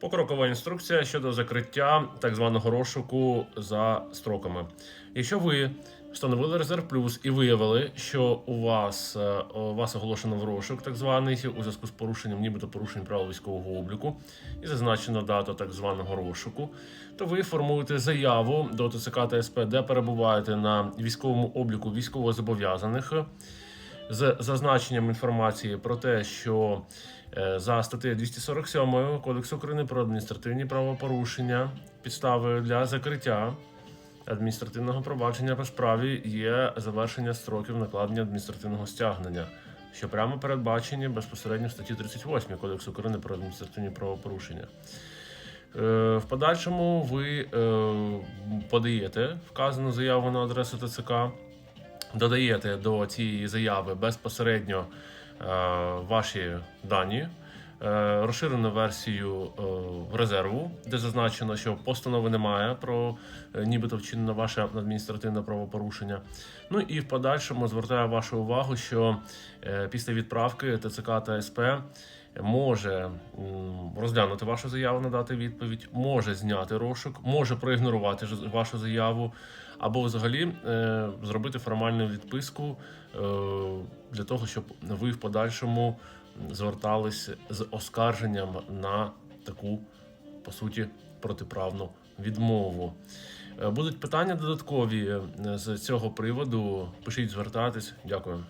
Покрокова інструкція щодо закриття так званого розшуку за строками. Якщо ви встановили резерв плюс і виявили, що у вас е, у вас оголошено в розшук, так званий у зв'язку з порушенням, нібито порушень правил військового обліку, і зазначено дата так званого розшуку, то ви формуєте заяву до ТЦК та СП, де перебуваєте на військовому обліку військовозобов'язаних з зазначенням інформації про те, що е, за статтею 247 Кодексу України про адміністративні правопорушення підставою для закриття адміністративного провадження по справі є завершення строків накладення адміністративного стягнення, що прямо передбачені безпосередньо в статті 38 Кодексу України про адміністративні правопорушення. Е, В подальшому ви е, подаєте вказану заяву на адресу ТЦК, додаєте до цієї заяви безпосередньо е, ваші дані, е, розширену версію е, резерву, де зазначено, що постанови немає про нібито вчинено ваше адміністративне правопорушення. Ну і в подальшому звертаю вашу увагу, що після відправки ТЦК та СП може розглянути вашу заяву, надати відповідь, може зняти розшук, може проігнорувати вашу заяву, або взагалі е, зробити формальну відписку е, для того, щоб ви в подальшому звертались з оскарженням на таку, по суті, протиправну відмову. Е, Будуть питання додаткові з цього приводу. Пишіть, звертайтесь. Дякую.